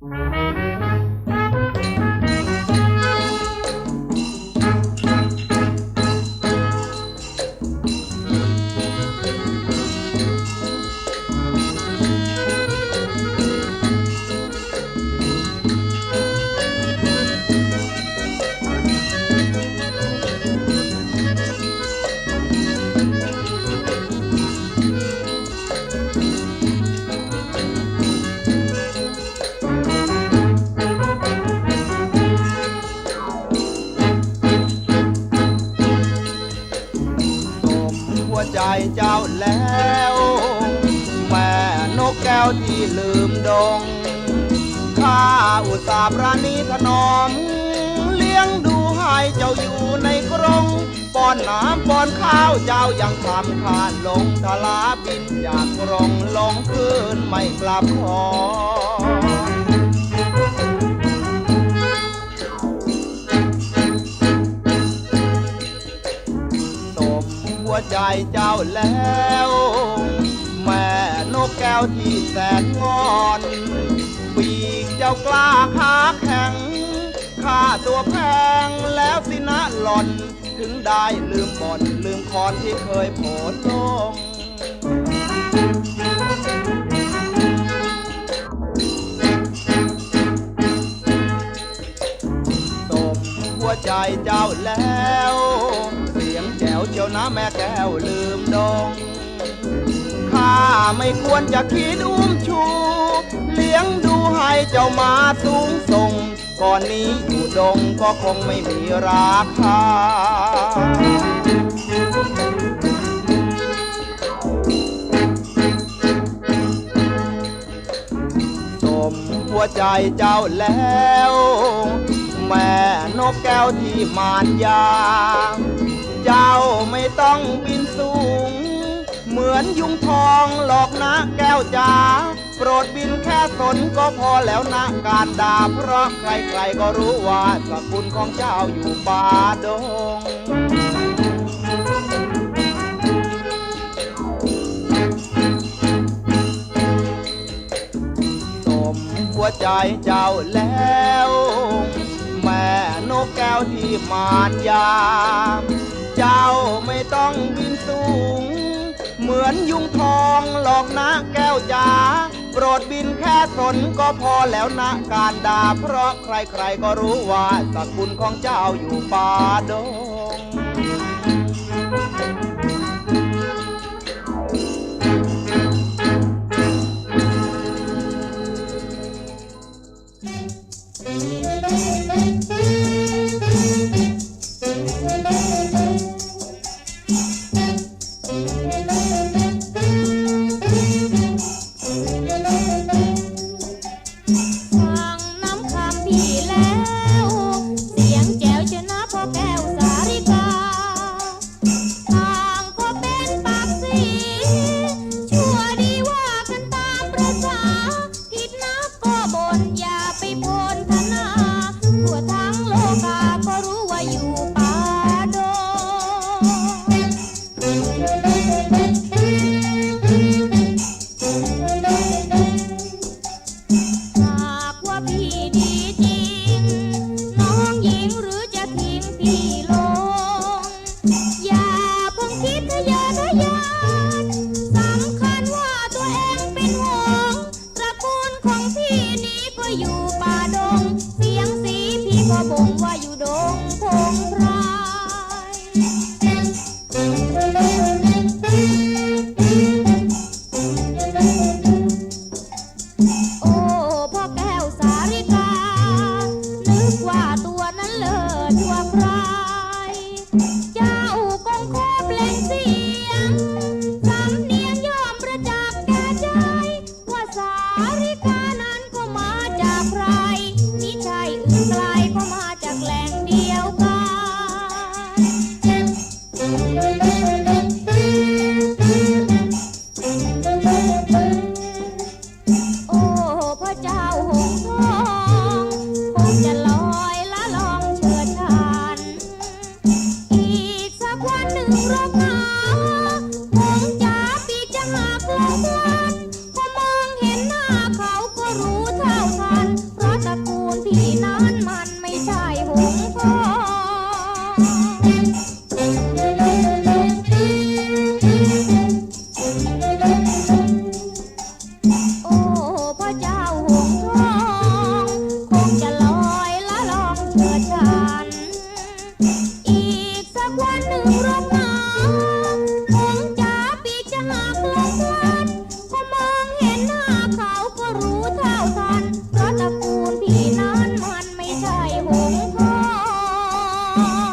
ส เจ้าแล้วแม่นกแก้วที่ลืมดงข้าอุตส่าห์ปราณีถนอม เลี้ยงดูให้เจ้าอยู่ในกรงป้อนน้ำป้อนข้าวเจ้ายังทำขาดลงทลาบินจากกรงลงคืนไม่กลับขอ ใจเจ้าแล้ว แม่นกแก้วที่แสนงอนปีกเจ้ากล้าขาแข็งค่าตัวแพงแล้วสินะหล่อน ถึงได้ลืมบ่นลืมคอนที่เคยโผลลงสมหัวใจเจ้าแล้ว เสียงแจ๋วเจ้านะแม่แก้วลืมดงข้าไม่ควรจะคิดอุ้มชู เลี้ยงดูให้เจ้ามาสูงส่ง ก่อนนี้อยู่ดงก็คงไม่มีราคาสมหัวใจเจ้าแล้ว แม่นกแก้วที่มารยา เจ้าไม่ต้องบินสูง เหมือนยุงทองหลอกนะแก้วจ๋าโปรดบินแค่สนก็พอแล้วนะการด่าเพราะใครๆก็รู้ว่าสกุลของเจ้าอยู่ป่าดงสมหัวใจเจ้าแล้ว แม่นกแก้วที่มารยา เจ้าไม่ต้องบินสูง เหมือนยุงทองหลอกนะแก้วจ๋าโปรดบินแค่สนก็พอแล้วนะการด่าเพราะใครๆก็รู้ว่าสกุลของเจ้าอยู่ป่าดง ทั่วไพร Thank you. Oh.